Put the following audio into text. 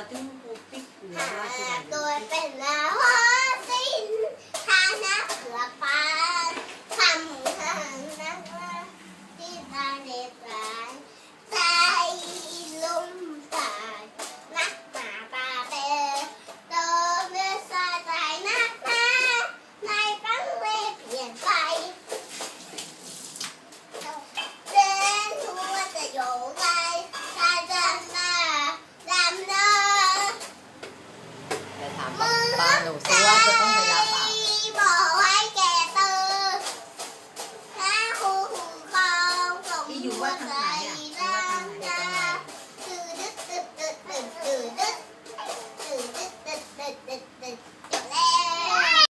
เราตัวเป็นแล้ว บาลหนูซิว่าจะต้องไปรับเปล่าบอกว่าแกตื่นถ้าครูหูกองสมบูรณ์ใจ